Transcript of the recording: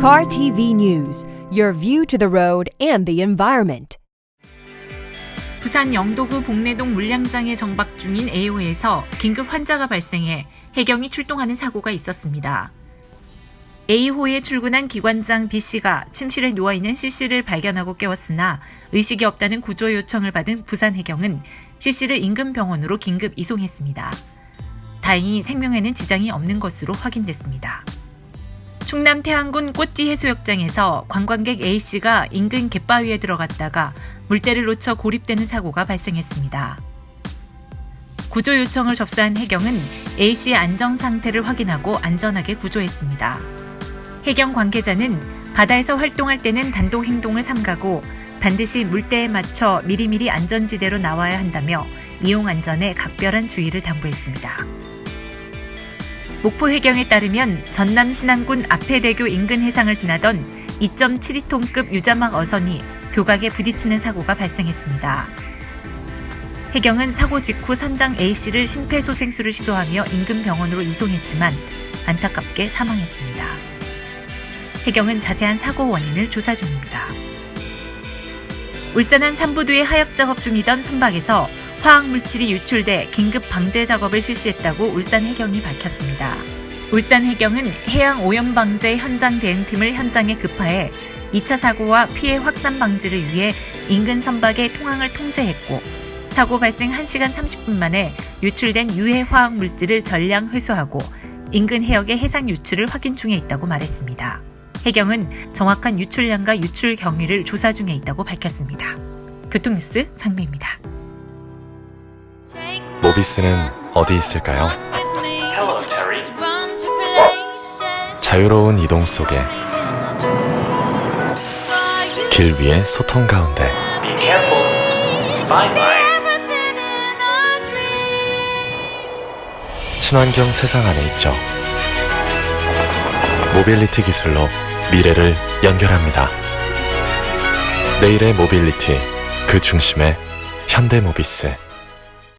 Car TV News, your view to the road and the environment. 부산 영도구 복내동 물량장에 정박 중인 A호에서 긴급 환자가 발생해 해경이 출동하는 사고가 있었습니다. A호에 출근한 기관장 B씨가 침실에 누워있는 C씨를 발견하고 깨웠으나 의식이 없다는 구조 요청을 받은 부산 해경은 C씨를 인근 병원으로 긴급 이송했습니다. 다행히 생명에는 지장이 없는 것으로 확인됐습니다. 충남 태안군 꽃지 해수욕장에서 관광객 A씨가 인근 갯바위에 들어갔다가 물때를 놓쳐 고립되는 사고가 발생했습니다. 구조 요청을 접수한 해경은 A씨의 안정 상태를 확인하고 안전하게 구조했습니다. 해경 관계자는 바다에서 활동할 때는 단독 행동을 삼가고 반드시 물때에 맞춰 미리미리 안전지대로 나와야 한다며 이용 안전에 각별한 주의를 당부했습니다. 목포 해경에 따르면 전남 신안군 앞해대교 인근 해상을 지나던 2.72톤급 유자막 어선이 교각에 부딪히는 사고가 발생했습니다. 해경은 사고 직후 선장 A씨를 심폐소생술을 시도하며 인근 병원으로 이송했지만 안타깝게 사망했습니다. 해경은 자세한 사고 원인을 조사 중입니다. 울산 한 산부두의 하역 작업 중이던 선박에서 화학 물질이 유출돼 긴급 방제 작업을 실시했다고 울산 해경이 밝혔습니다. 울산 해경은 해양 오염 방제 현장 대응팀을 현장에 급파해 2차 사고와 피해 확산 방지를 위해 인근 선박의 통항을 통제했고 사고 발생 1시간 30분 만에 유출된 유해 화학 물질을 전량 회수하고 인근 해역의 해상 유출을 확인 중에 있다고 말했습니다. 해경은 정확한 유출량과 유출 경위를 조사 중에 있다고 밝혔습니다. 교통뉴스 상미입니다. 모비스는 어디 있을까요? 자유로운 이동 속에 길 위의 소통 가운데. 친환경 세상 안에 있죠. 모빌리티 기술로 미래를 연결합니다. 내일의 모빌리티 그 중심에 현대모비스